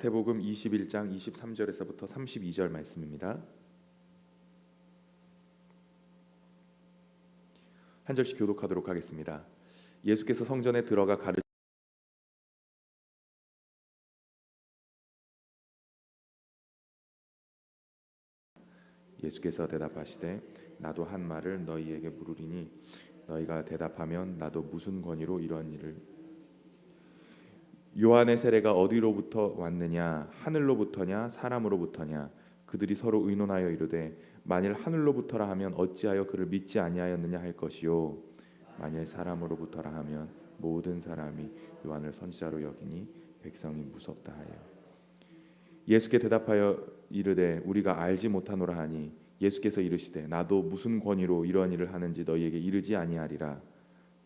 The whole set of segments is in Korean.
마태복음 21장 23절에서부터 32절 말씀입니다. 한 절씩 교독하도록 하겠습니다. 예수께서 성전에 들어가 가르 예수께서 대답하시되 나도 한 말을 너희에게 물으리니 너희가 대답하면 나도 무슨 권위로 이런 일을 요한의 세례가 어디로부터 왔느냐? 하늘로부터냐? 사람으로부터냐? 그들이 서로 의논하여 이르되 만일 하늘로부터라 하면 어찌하여 그를 믿지 아니하였느냐 할 것이요? 만일 사람으로부터라 하면 모든 사람이 요한을 선지자로 여기니 백성이 무섭다 하여. 예수께 대답하여 이르되 우리가 알지 못하노라 하니 예수께서 이르시되 나도 무슨 권위로 이러한 일을 하는지 너희에게 이르지 아니하리라.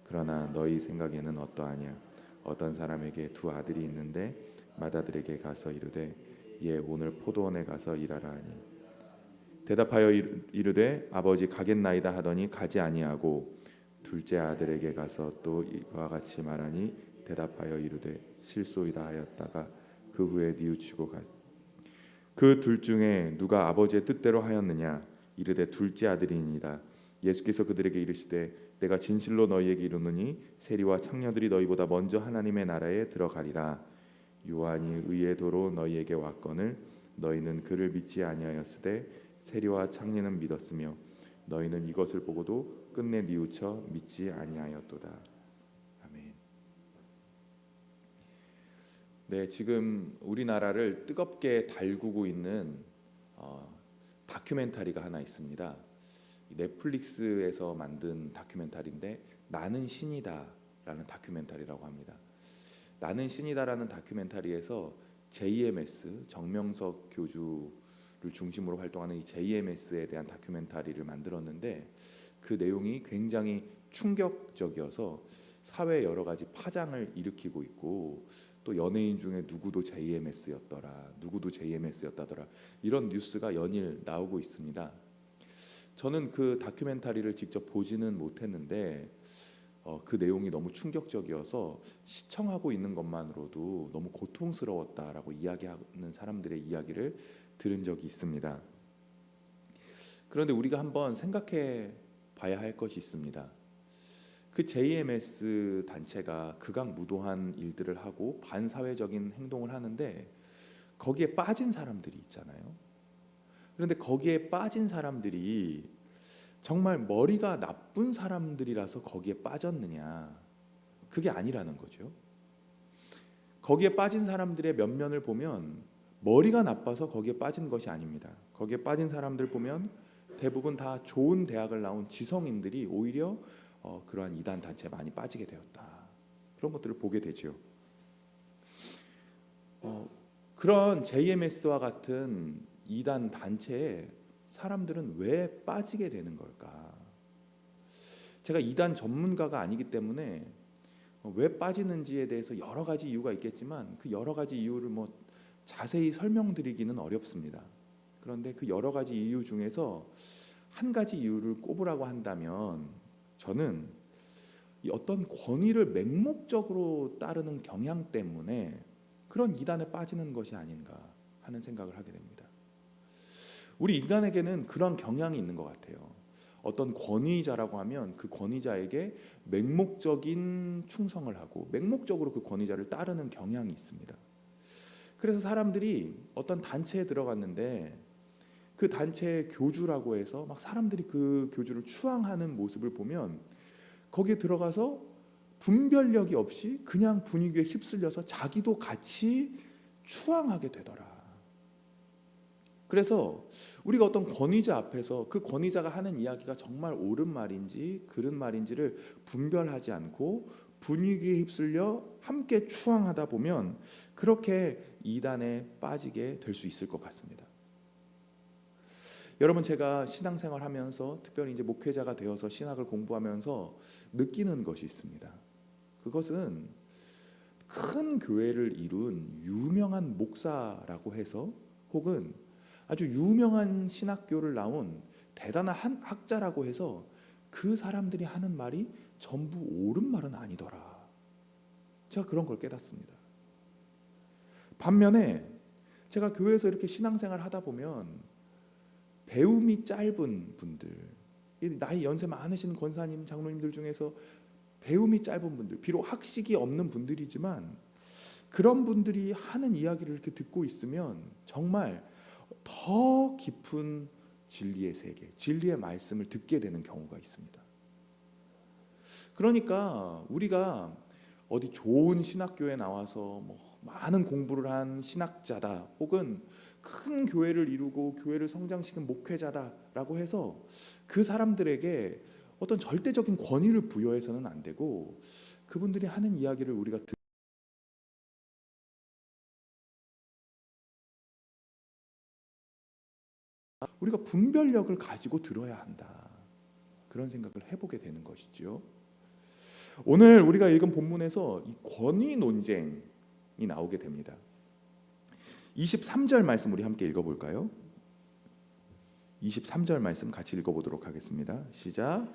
그러나 너희 생각에는 어떠하냐 어떤 사람에게 두 아들이 있는데 맏아들에게 가서 이르되 예 오늘 포도원에 가서 일하라 하니. 대답하여 이르되 아버지 가겠나이다 하더니 가지 아니하고 둘째 아들에게 가서 또 이와 같이 말하니 대답하여 이르되 실소이다 하였다가 그 후에 뉘우치고 가. 그 둘 중에 누가 아버지의 뜻대로 하였느냐? 이르되 둘째 아들이니이다. 예수께서 그들에게 이르시되 내가 진실로 너희에게 이르노니 세리와 창녀들이 너희보다 먼저 하나님의 나라에 들어가리라 요한이 의의 도로 너희에게 왔거늘 너희는 그를 믿지 아니하였으되 세리와 창녀는 믿었으며 너희는 이것을 보고도 끝내 뉘우쳐 믿지 아니하였도다 아멘. 네, 지금 우리나라를 뜨겁게 달구고 있는 어, 다큐멘터리가 하나 있습니다. 넷플릭스에서 만든 다큐멘터리인데 나는 신이다라는 다큐멘터리라고 합니다. 나는 신이다라는 다큐멘터리에서 JMS 정명석 교주를 중심으로 활동하는 이 JMS에 대한 다큐멘터리를 만들었는데 그 내용이 굉장히 충격적이어서 사회 여러 가지 파장을 일으키고 있고 또 연예인 중에 누구도 JMS였더라, 누구도 JMS였다더라 이런 뉴스가 연일 나오고 있습니다. 저는 그 다큐멘터리를 직접 보지는 못했는데 어, 그 내용이 너무 충격적이어서 시청하고 있는 것만으로도 너무 고통스러웠다라고 이야기하는 사람들의 이야기를 들은 적이 있습니다. 그런데 우리가 한번 생각해 봐야 할 것이 있습니다. 그 JMS 단체가 극악무도한 일들을 하고 반사회적인 행동을 하는데 거기에 빠진 사람들이 있잖아요. 그런데 거기에 빠진 사람들이 정말 머리가 나쁜 사람들이라서 거기에 빠졌느냐? 그게 아니라는 거죠. 거기에 빠진 사람들의 면면을 보면 머리가 나빠서 거기에 빠진 것이 아닙니다. 거기에 빠진 사람들 보면 대부분 다 좋은 대학을 나온 지성인들이 오히려 어, 그러한 이단 단체에 많이 빠지게 되었다. 그런 것들을 보게 되죠. 어, 그런 JMS와 같은 이단 단체에 사람들은 왜 빠지게 되는 걸까? 제가 이단 전문가가 아니기 때문에 왜 빠지는지에 대해서 여러 가지 이유가 있겠지만 그 여러 가지 이유를 뭐 자세히 설명드리기는 어렵습니다. 그런데 그 여러 가지 이유 중에서 한 가지 이유를 꼽으라고 한다면 저는 어떤 권위를 맹목적으로 따르는 경향 때문에 그런 이단에 빠지는 것이 아닌가 하는 생각을 하게 됩니다. 우리 인간에게는 그런 경향이 있는 것 같아요. 어떤 권위자라고 하면 그 권위자에게 맹목적인 충성을 하고 맹목적으로 그 권위자를 따르는 경향이 있습니다. 그래서 사람들이 어떤 단체에 들어갔는데 그 단체의 교주라고 해서 막 사람들이 그 교주를 추앙하는 모습을 보면 거기에 들어가서 분별력이 없이 그냥 분위기에 휩쓸려서 자기도 같이 추앙하게 되더라. 그래서 우리가 어떤 권위자 앞에서 그 권위자가 하는 이야기가 정말 옳은 말인지 그른 말인지를 분별하지 않고 분위기에 휩쓸려 함께 추앙하다 보면 그렇게 이단에 빠지게 될 수 있을 것 같습니다. 여러분 제가 신앙생활 하면서 특별히 이제 목회자가 되어서 신학을 공부하면서 느끼는 것이 있습니다. 그것은 큰 교회를 이룬 유명한 목사라고 해서 혹은 아주 유명한 신학교를 나온 대단한 한 학자라고 해서 그 사람들이 하는 말이 전부 옳은 말은 아니더라. 제가 그런 걸 깨닫습니다. 반면에 제가 교회에서 이렇게 신앙생활 하다 보면 배움이 짧은 분들, 이 나이 연세 많으신 권사님, 장로님들 중에서 배움이 짧은 분들, 비록 학식이 없는 분들이지만 그런 분들이 하는 이야기를 이렇게 듣고 있으면 정말 더 깊은 진리의 세계, 진리의 말씀을 듣게 되는 경우가 있습니다. 그러니까 우리가 어디 좋은 신학교에 나와서 뭐 많은 공부를 한 신학자다 혹은 큰 교회를 이루고 교회를 성장시킨 목회자다라고 해서 그 사람들에게 어떤 절대적인 권위를 부여해서는 안 되고 그분들이 하는 이야기를 우리가 듣 우리가 분별력을 가지고 들어야 한다. 그런 생각을 해보게 되는 것이죠. 오늘 우리가 읽은 본문에서 이 권위 논쟁이 나오게 됩니다. 23절 말씀 우리 함께 읽어볼까요? 23절 말씀 같이 읽어보도록 하겠습니다. 시작.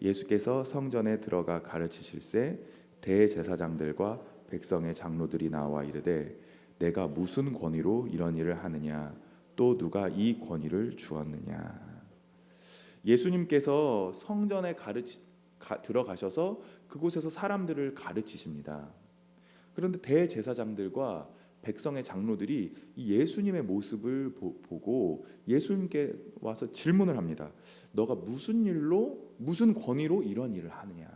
예수께서 성전에 들어가 가르치실새 대제사장들과 백성의 장로들이 나와 이르되 내가 무슨 권위로 이런 일을 하느냐 또 누가 이 권위를 주었느냐 예수님께서 성전에 가르치 가, 들어가셔서 그곳에서 사람들을 가르치십니다. 그런데 대제사장들과 백성의 장로들이 이 예수님의 모습을 보, 고 예수님께 와서 질문을 합니다. 너가 무슨 일로 무슨 권위로 이런 일을 하느냐?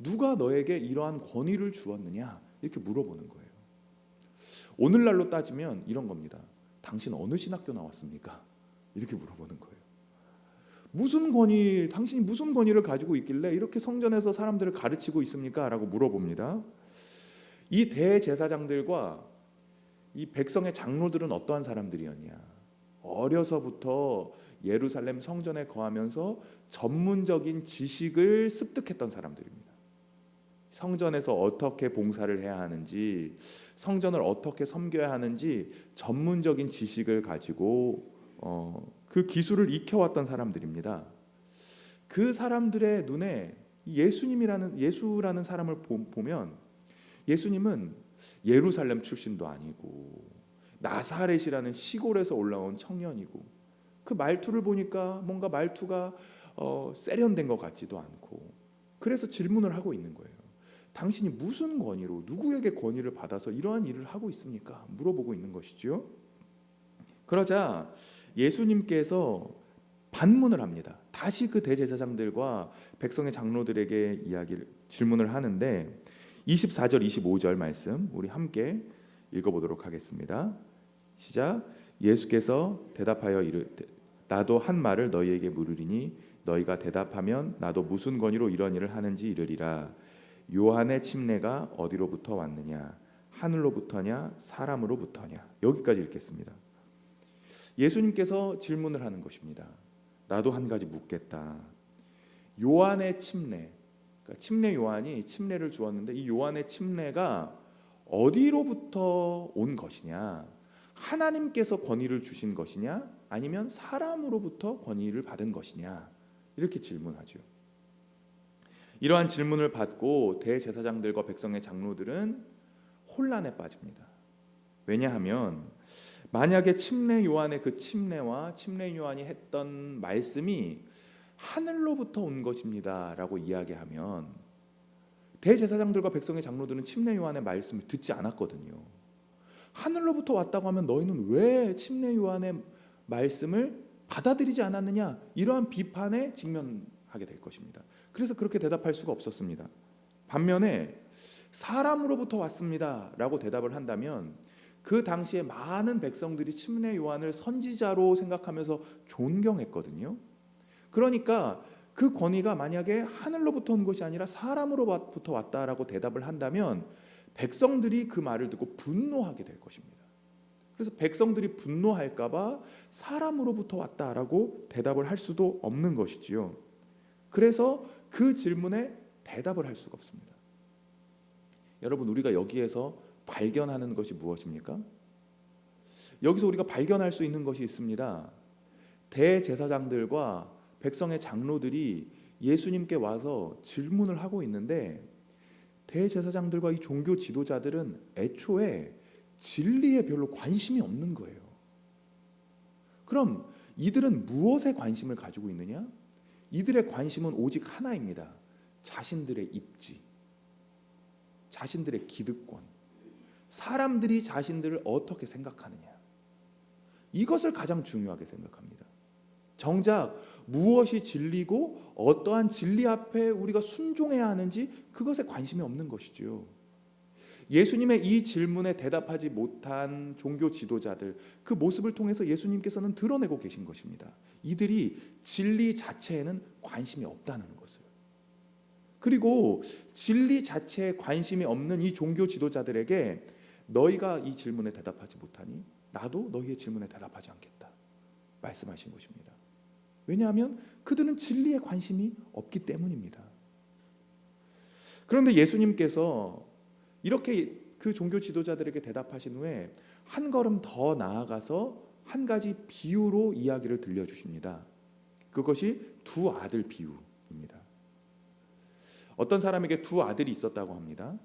누가 너에게 이러한 권위를 주었느냐? 이렇게 물어보는 거예요. 오늘날로 따지면 이런 겁니다. 당신 어느 신학교 나왔습니까? 이렇게 물어보는 거예요. 무슨 권위, 당신이 무슨 권위를 가지고 있길래 이렇게 성전에서 사람들을 가르치고 있습니까? 라고 물어봅니다. 이 대제사장들과 이 백성의 장로들은 어떠한 사람들이었냐? 어려서부터 예루살렘 성전에 거하면서 전문적인 지식을 습득했던 사람들입니다. 성전에서 어떻게 봉사를 해야 하는지, 성전을 어떻게 섬겨야 하는지 전문적인 지식을 가지고 어, 그 기술을 익혀왔던 사람들입니다. 그 사람들의 눈에 예수님이라는 예수라는 사람을 보면 예수님은 예루살렘 출신도 아니고 나사렛이라는 시골에서 올라온 청년이고 그 말투를 보니까 뭔가 말투가 어, 세련된 것 같지도 않고 그래서 질문을 하고 있는 거예요. 당신이 무슨 권위로 누구에게 권위를 받아서 이러한 일을 하고 있습니까? 물어보고 있는 것이죠. 그러자 예수님께서 반문을 합니다. 다시 그 대제사장들과 백성의 장로들에게 이야기를 질문을 하는데 24절 25절 말씀 우리 함께 읽어 보도록 하겠습니다. 시작. 예수께서 대답하여 이르되 나도 한 말을 너희에게 물으리니 너희가 대답하면 나도 무슨 권위로 이런 일을 하는지 이르리라. 요한의 침례가 어디로부터 왔느냐? 하늘로부터냐? 사람으로부터냐? 여기까지 읽겠습니다. 예수님께서 질문을 하는 것입니다. 나도 한 가지 묻겠다. 요한의 침례, 그러니까 침례 요한이 침례를 주었는데 이 요한의 침례가 어디로부터 온 것이냐? 하나님께서 권위를 주신 것이냐? 아니면 사람으로부터 권위를 받은 것이냐? 이렇게 질문하죠. 이러한 질문을 받고 대제사장들과 백성의 장로들은 혼란에 빠집니다. 왜냐하면 만약에 침례 요한의 그 침례와 침례 요한이 했던 말씀이 하늘로부터 온 것입니다라고 이야기하면 대제사장들과 백성의 장로들은 침례 요한의 말씀을 듣지 않았거든요. 하늘로부터 왔다고 하면 너희는 왜 침례 요한의 말씀을 받아들이지 않았느냐 이러한 비판에 직면하게 될 것입니다. 그래서 그렇게 대답할 수가 없었습니다. 반면에 사람으로부터 왔습니다라고 대답을 한다면 그 당시에 많은 백성들이 침례 요한을 선지자로 생각하면서 존경했거든요. 그러니까 그 권위가 만약에 하늘로부터 온 것이 아니라 사람으로부터 왔다라고 대답을 한다면 백성들이 그 말을 듣고 분노하게 될 것입니다. 그래서 백성들이 분노할까봐 사람으로부터 왔다라고 대답을 할 수도 없는 것이지요. 그래서 그 질문에 대답을 할 수가 없습니다. 여러분 우리가 여기에서 발견하는 것이 무엇입니까? 여기서 우리가 발견할 수 있는 것이 있습니다. 대제사장들과 백성의 장로들이 예수님께 와서 질문을 하고 있는데 대제사장들과 이 종교 지도자들은 애초에 진리에 별로 관심이 없는 거예요. 그럼 이들은 무엇에 관심을 가지고 있느냐? 이들의 관심은 오직 하나입니다. 자신들의 입지, 자신들의 기득권, 사람들이 자신들을 어떻게 생각하느냐. 이것을 가장 중요하게 생각합니다. 정작 무엇이 진리고 어떠한 진리 앞에 우리가 순종해야 하는지 그것에 관심이 없는 것이죠. 예수님의 이 질문에 대답하지 못한 종교 지도자들 그 모습을 통해서 예수님께서는 드러내고 계신 것입니다. 이들이 진리 자체에는 관심이 없다는 것을. 그리고 진리 자체에 관심이 없는 이 종교 지도자들에게 너희가 이 질문에 대답하지 못하니 나도 너희의 질문에 대답하지 않겠다. 말씀하신 것입니다. 왜냐하면 그들은 진리에 관심이 없기 때문입니다. 그런데 예수님께서 이렇게 그 종교 지도자들에게 대답하신 후에 한 걸음 더 나아가서 한 가지 비유로 이야기를 들려주십니다. 그것이 두 아들 비유입니다. 어떤 사람에게 두 아들이 있었다고 합니다.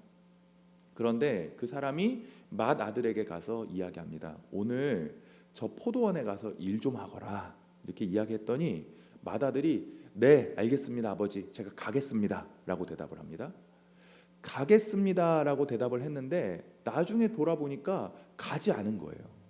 그런데 그 사람이 맏 아들에게 가서 이야기합니다. 오늘 저 포도원에 가서 일 좀 하거라. 이렇게 이야기했더니 맏 아들이 네, 알겠습니다, 아버지. 제가 가겠습니다 라고 대답을 합니다. 가겠습니다 라고 대답을 했는데 나중에 돌아보니까 가지 않은 거예요.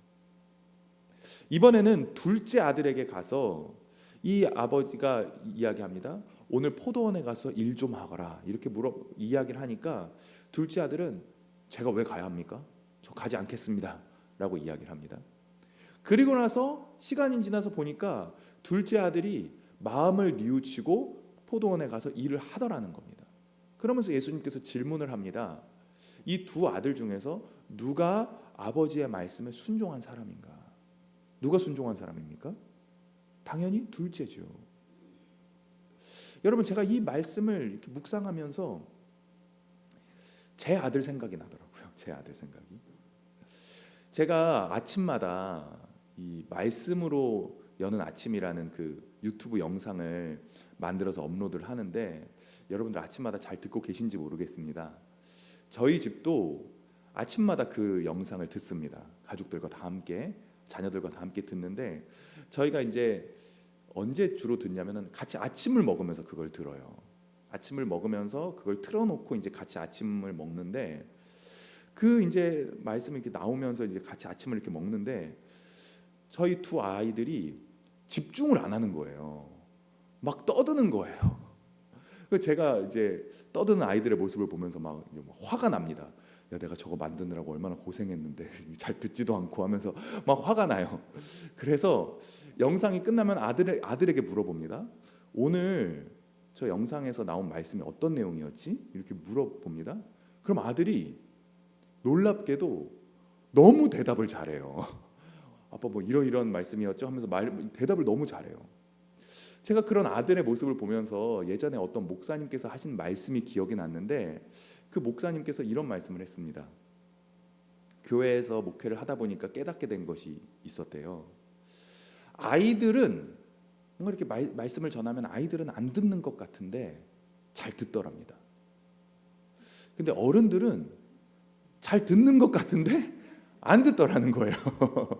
이번에는 둘째 아들에게 가서 이 아버지가 이야기합니다. 오늘 포도원에 가서 일 좀 하거라. 이렇게 물어 이야기를 하니까 둘째 아들은 제가 왜 가야 합니까? 저 가지 않겠습니다라고 이야기를 합니다. 그리고 나서 시간이 지나서 보니까 둘째 아들이 마음을 뉘우치고 포도원에 가서 일을 하더라는 겁니다. 그러면서 예수님께서 질문을 합니다. 이 두 아들 중에서 누가 아버지의 말씀에 순종한 사람인가? 누가 순종한 사람입니까? 당연히 둘째죠. 여러분 제가 이 말씀을 묵상하면서 제 아들 생각이 나더라고요. 제 아들 생각이. 제가 아침마다 이 말씀으로 여는 아침이라는 그 유튜브 영상을 만들어서 업로드를 하는데 여러분들 아침마다 잘 듣고 계신지 모르겠습니다. 저희 집도 아침마다 그 영상을 듣습니다. 가족들과 다 함께 자녀들과 다 함께 듣는데 저희가 이제 언제 주로 듣냐면은 같이 아침을 먹으면서 그걸 들어요. 아침을 먹으면서 그걸 틀어놓고 이제 같이 아침을 먹는데 그 이제 말씀이 이렇게 나오면서 이제 같이 아침을 이렇게 먹는데 저희 두 아이들이 집중을 안 하는 거예요. 막 떠드는 거예요. 그 제가 이제 떠드는 아이들의 모습을 보면서 막막 화가 납니다. 야 내가 저거 만드느라고 얼마나 고생했는데 잘 듣지도 않고 하면서 막 화가 나요. 그래서 영상이 끝나면 아들 아들에게 물어봅니다. 오늘 저 영상에서 나온 말씀이 어떤 내용이었지? 이렇게 물어봅니다. 그럼 아들이 놀랍게도 너무 대답을 잘해요. 아빠 뭐 이러이런 말씀이었죠 하면서 말, 대답을 너무 잘해요. 제가 그런 아들의 모습을 보면서 예전에 어떤 목사님께서 하신 말씀이 기억이 났는데 그 목사님께서 이런 말씀을 했습니다. 교회에서 목회를 하다 보니까 깨닫게 된 것이 있었대요. 아이들은 뭔가 이렇게 말, 말씀을 전하면 아이들은 안 듣는 것 같은데 잘 듣더랍니다. 근데 어른들은 잘 듣는 것 같은데 안 듣더라는 거예요.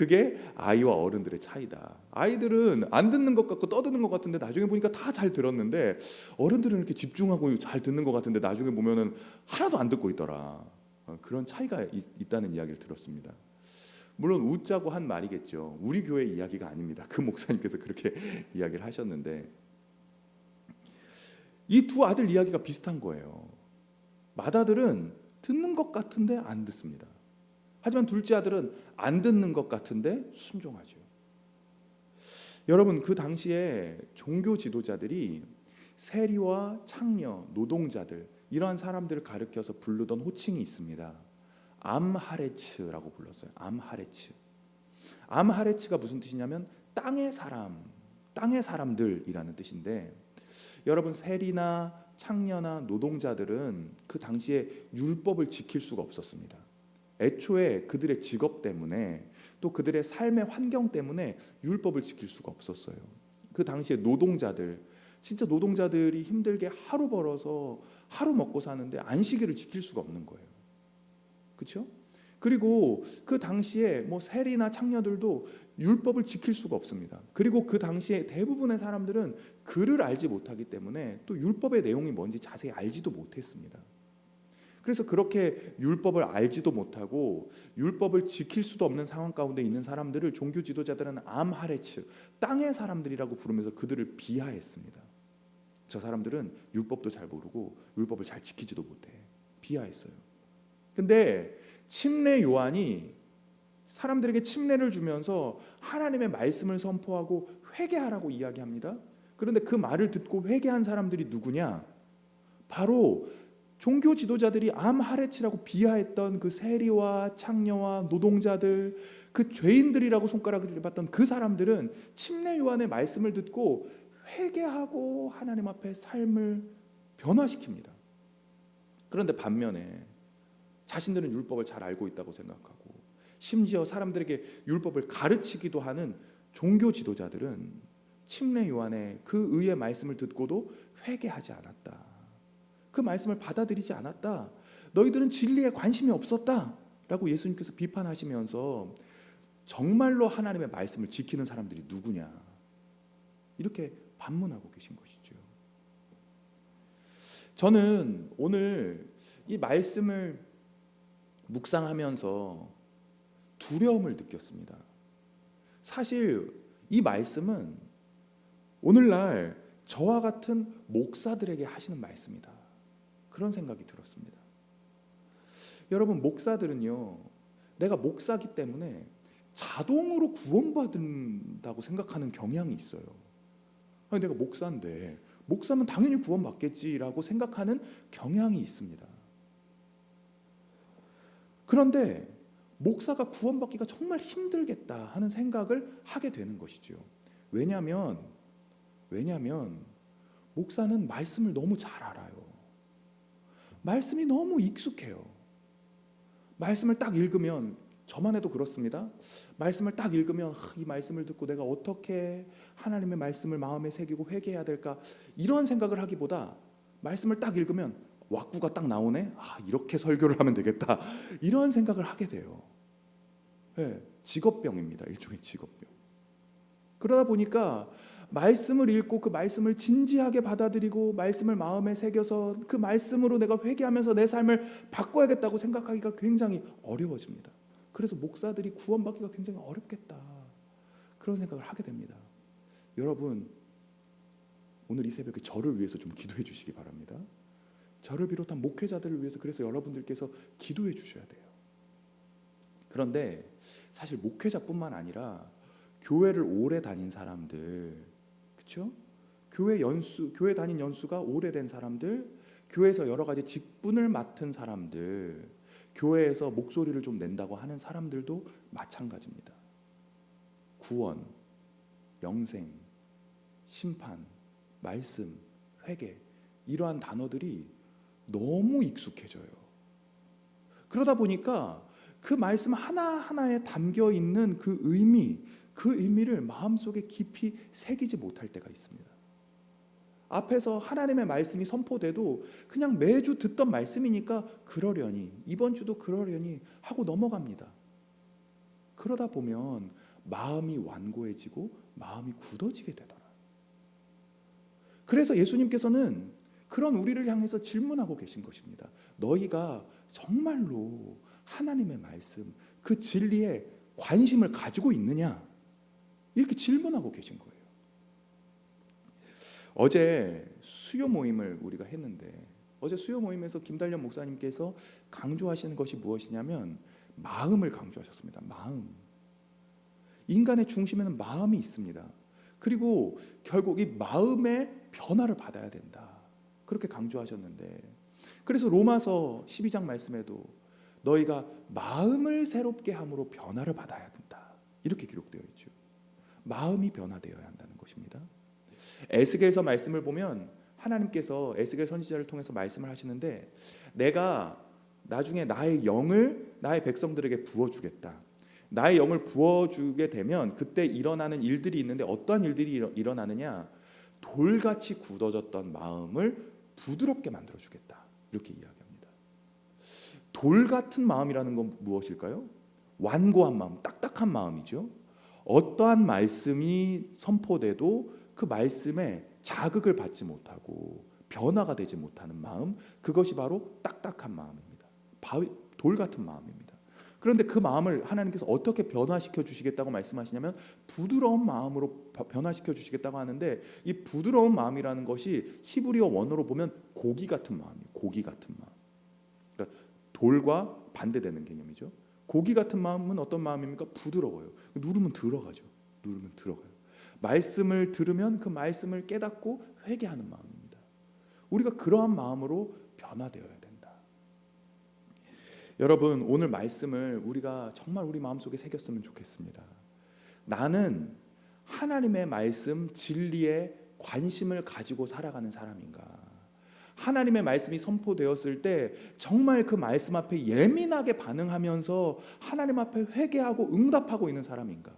그게 아이와 어른들의 차이다. 아이들은 안 듣는 것 같고 떠드는 것 같은데 나중에 보니까 다 잘 들었는데 어른들은 이렇게 집중하고 잘 듣는 것 같은데 나중에 보면은 하나도 안 듣고 있더라. 어, 그런 차이가 있, 다는 이야기를 들었습니다. 물론 웃자고 한 말이겠죠. 우리 교회 이야기가 아닙니다. 그 목사님께서 그렇게 이야기를 하셨는데 이 두 아들 이야기가 비슷한 거예요. 맏아들은 듣는 것 같은데 안 듣습니다. 하지만 둘째 아들은 안 듣는 것 같은데 순종하죠. 여러분 그 당시에 종교 지도자들이 세리와 창녀, 노동자들 이러한 사람들을 가르켜서 부르던 호칭이 있습니다. 암하레츠라고 불렀어요. 암하레츠. 암하레츠가 무슨 뜻이냐면 땅의 사람, 땅의 사람들이라는 뜻인데 여러분 세리나 창녀나 노동자들은 그 당시에 율법을 지킬 수가 없었습니다. 애초에 그들의 직업 때문에 또 그들의 삶의 환경 때문에 율법을 지킬 수가 없었어요. 그 당시에 노동자들 진짜 노동자들이 힘들게 하루 벌어서 하루 먹고 사는데 안식일을 지킬 수가 없는 거예요. 그렇죠? 그리고 그 당시에 뭐 세리나 창녀들도 율법을 지킬 수가 없습니다. 그리고 그 당시에 대부분의 사람들은 글을 알지 못하기 때문에 또 율법의 내용이 뭔지 자세히 알지도 못했습니다. 그래서 그렇게 율법을 알지도 못하고 율법을 지킬 수도 없는 상황 가운데 있는 사람들을 종교 지도자들은 암하레츠 땅의 사람들이라고 부르면서 그들을 비하했습니다. 저 사람들은 율법도 잘 모르고 율법을 잘 지키지도 못해 비하했어요. 근데 침례 요한이 사람들에게 침례를 주면서 하나님의 말씀을 선포하고 회개하라고 이야기합니다. 그런데 그 말을 듣고 회개한 사람들이 누구냐? 바로 종교 지도자들이 암하레치라고 비하했던 그 세리와 창녀와 노동자들 그 죄인들이라고 손가락을 들봤던 그 사람들은 침례 요한의 말씀을 듣고 회개하고 하나님 앞에 삶을 변화시킵니다. 그런데 반면에 자신들은 율법을 잘 알고 있다고 생각하고 심지어 사람들에게 율법을 가르치기도 하는 종교 지도자들은 침례 요한의 그 의의 말씀을 듣고도 회개하지 않았다. 그 말씀을 받아들이지 않았다. 너희들은 진리에 관심이 없었다 라고 예수님께서 비판하시면서 정말로 하나님의 말씀을 지키는 사람들이 누구냐 이렇게 반문하고 계신 것이죠. 저는 오늘 이 말씀을 묵상하면서 두려움을 느꼈습니다. 사실 이 말씀은 오늘날 저와 같은 목사들에게 하시는 말씀이다. 그런 생각이 들었습니다. 여러분 목사들은요. 내가 목사기 때문에 자동으로 구원받는다고 생각하는 경향이 있어요. 아니, 내가 목사인데 목사면 당연히 구원받겠지라고 생각하는 경향이 있습니다. 그런데 목사가 구원받기가 정말 힘들겠다 하는 생각을 하게 되는 것이죠. 왜냐하면 왜냐하면 목사는 말씀을 너무 잘 알아요. 말씀이 너무 익숙해요. 말씀을 딱 읽으면 저만 해도 그렇습니다. 말씀을 딱 읽으면 이 말씀을 듣고 내가 어떻게 하나님의 말씀을 마음에 새기고 회개해야 될까 이런 생각을 하기보다 말씀을 딱 읽으면 왁구가 딱 나오네. 아 이렇게 설교를 하면 되겠다 이런 생각을 하게 돼요. 네, 직업병입니다. 일종의 직업병. 그러다 보니까 말씀을 읽고 그 말씀을 진지하게 받아들이고 말씀을 마음에 새겨서 그 말씀으로 내가 회개하면서 내 삶을 바꿔야겠다고 생각하기가 굉장히 어려워집니다. 그래서 목사들이 구원받기가 굉장히 어렵겠다. 그런 생각을 하게 됩니다. 여러분 오늘 이 새벽에 저를 위해서 좀 기도해 주시기 바랍니다. 저를 비롯한 목회자들을 위해서 그래서 여러분들께서 기도해 주셔야 돼요. 그런데 사실 목회자뿐만 아니라 교회를 오래 다닌 사람들, 그렇죠? 교회 연수, 교회 다닌 연수가 오래된 사람들, 교회에서 여러 가지 직분을 맡은 사람들, 교회에서 목소리를 좀 낸다고 하는 사람들도 마찬가지입니다. 구원, 영생, 심판, 말씀, 회개 이러한 단어들이 너무 익숙해져요. 그러다 보니까 그 말씀 하나하나에 담겨 있는 그 의미, 그 의미를 마음속에 깊이 새기지 못할 때가 있습니다. 앞에서 하나님의 말씀이 선포돼도 그냥 매주 듣던 말씀이니까 그러려니 이번 주도 그러려니 하고 넘어갑니다. 그러다 보면 마음이 완고해지고 마음이 굳어지게 되더라. 그래서 예수님께서는 그런 우리를 향해서 질문하고 계신 것입니다. 너희가 정말로 하나님의 말씀, 그 진리에 관심을 가지고 있느냐? 이렇게 질문하고 계신 거예요. 어제 수요 모임을 우리가 했는데 어제 수요 모임에서 김달련 목사님께서 강조하시는 것이 무엇이냐면 마음을 강조하셨습니다. 마음. 인간의 중심에는 마음이 있습니다. 그리고 결국 이 마음의 변화를 받아야 된다. 그렇게 강조하셨는데 그래서 로마서 12장 말씀에도 너희가 마음을 새롭게 함으로 변화를 받아야 된다. 이렇게 기록되어 있죠. 마음이 변화되어야 한다는 것입니다. 에스겔서 말씀을 보면 하나님께서 에스겔 선지자를 통해서 말씀을 하시는데 내가 나중에 나의 영을 나의 백성들에게 부어 주겠다. 나의 영을 부어 주게 되면 그때 일어나는 일들이 있는데 어떠한 일들이 일어나느냐? 돌같이 굳어졌던 마음을 부드럽게 만들어 주겠다. 이렇게 이야기 돌 같은 마음이라는 건 무엇일까요? 완고한 마음, 딱딱한 마음이죠. 어떠한 말씀이 선포돼도 그 말씀에 자극을 받지 못하고 변화가 되지 못하는 마음, 그것이 바로 딱딱한 마음입니다. 바위, 돌 같은 마음입니다. 그런데 그 마음을 하나님께서 어떻게 변화시켜 주시겠다고 말씀하시냐면 부드러운 마음으로 바- 변화시켜 주시겠다고 하는데 이 부드러운 마음이라는 것이 히브리어 원어로 보면 고기 같은 마음이에요. 고기 같은 마음. 그러니까 돌과 반대되는 개념이죠. 고기 같은 마음은 어떤 마음입니까? 부드러워요. 누르면 들어가죠. 누르면 들어가요. 말씀을 들으면 그 말씀을 깨닫고 회개하는 마음입니다. 우리가 그러한 마음으로 변화되어야 된다. 여러분 오늘 말씀을 우리가 정말 우리 마음속에 새겼으면 좋겠습니다. 나는 하나님의 말씀 진리에 관심을 가지고 살아가는 사람인가? 하나님의 말씀이 선포되었을 때 정말 그 말씀 앞에 예민하게 반응하면서 하나님 앞에 회개하고 응답하고 있는 사람인가?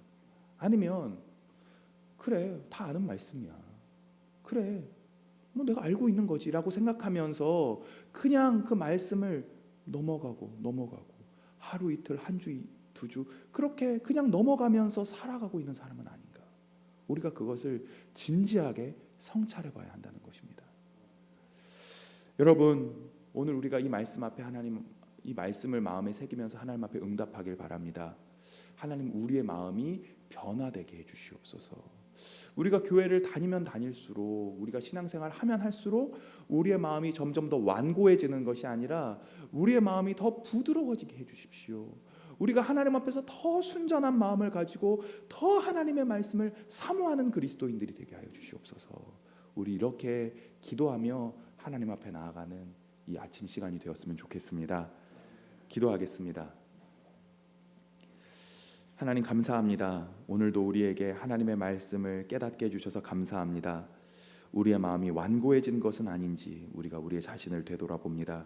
아니면 그래 다 아는 말씀이야. 그래 뭐 내가 알고 있는 거지라고 생각하면서 그냥 그 말씀을 넘어가고 넘어가고 하루 이틀 한 주 두 주 그렇게 그냥 넘어가면서 살아가고 있는 사람은 아닌가? 우리가 그것을 진지하게 성찰해 봐야 한다는 것입니다. 여러분 오늘 우리가 이 말씀 앞에 하나님 이 말씀을 마음에 새기면서 하나님 앞에 응답하길 바랍니다. 하나님 우리의 마음이 변화되게 해 주시옵소서. 우리가 교회를 다니면 다닐수록 우리가 신앙생활 하면 할수록 우리의 마음이 점점 더 완고해지는 것이 아니라 우리의 마음이 더 부드러워지게 해 주십시오. 우리가 하나님 앞에서 더 순전한 마음을 가지고 더 하나님의 말씀을 사모하는 그리스도인들이 되게 하여 주시옵소서. 우리 이렇게 기도하며 하나님 앞에 나아가는 이 아침 시간이 되었으면 좋겠습니다. 기도하겠습니다. 하나님 감사합니다. 오늘도 우리에게 하나님의 말씀을 깨닫게 해주셔서 감사합니다. 우리의 마음이 완고해진 것은 아닌지 우리가 우리의 자신을 되돌아봅니다.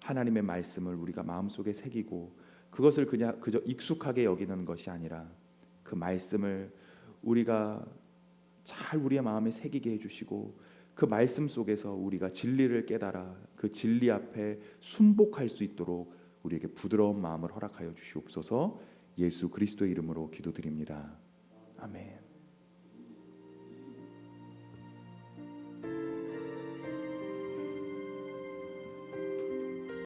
하나님의 말씀을 우리가 마음속에 새기고 그것을 그냥 그저 익숙하게 여기는 것이 아니라 그 말씀을 우리가 잘 우리의 마음에 새기게 해주시고 그 말씀 속에서 우리가 진리를 깨달아 그 진리 앞에 순복할 수 있도록 우리에게 부드러운 마음을 허락하여 주시옵소서. 예수 그리스도의 이름으로 기도드립니다. 아멘.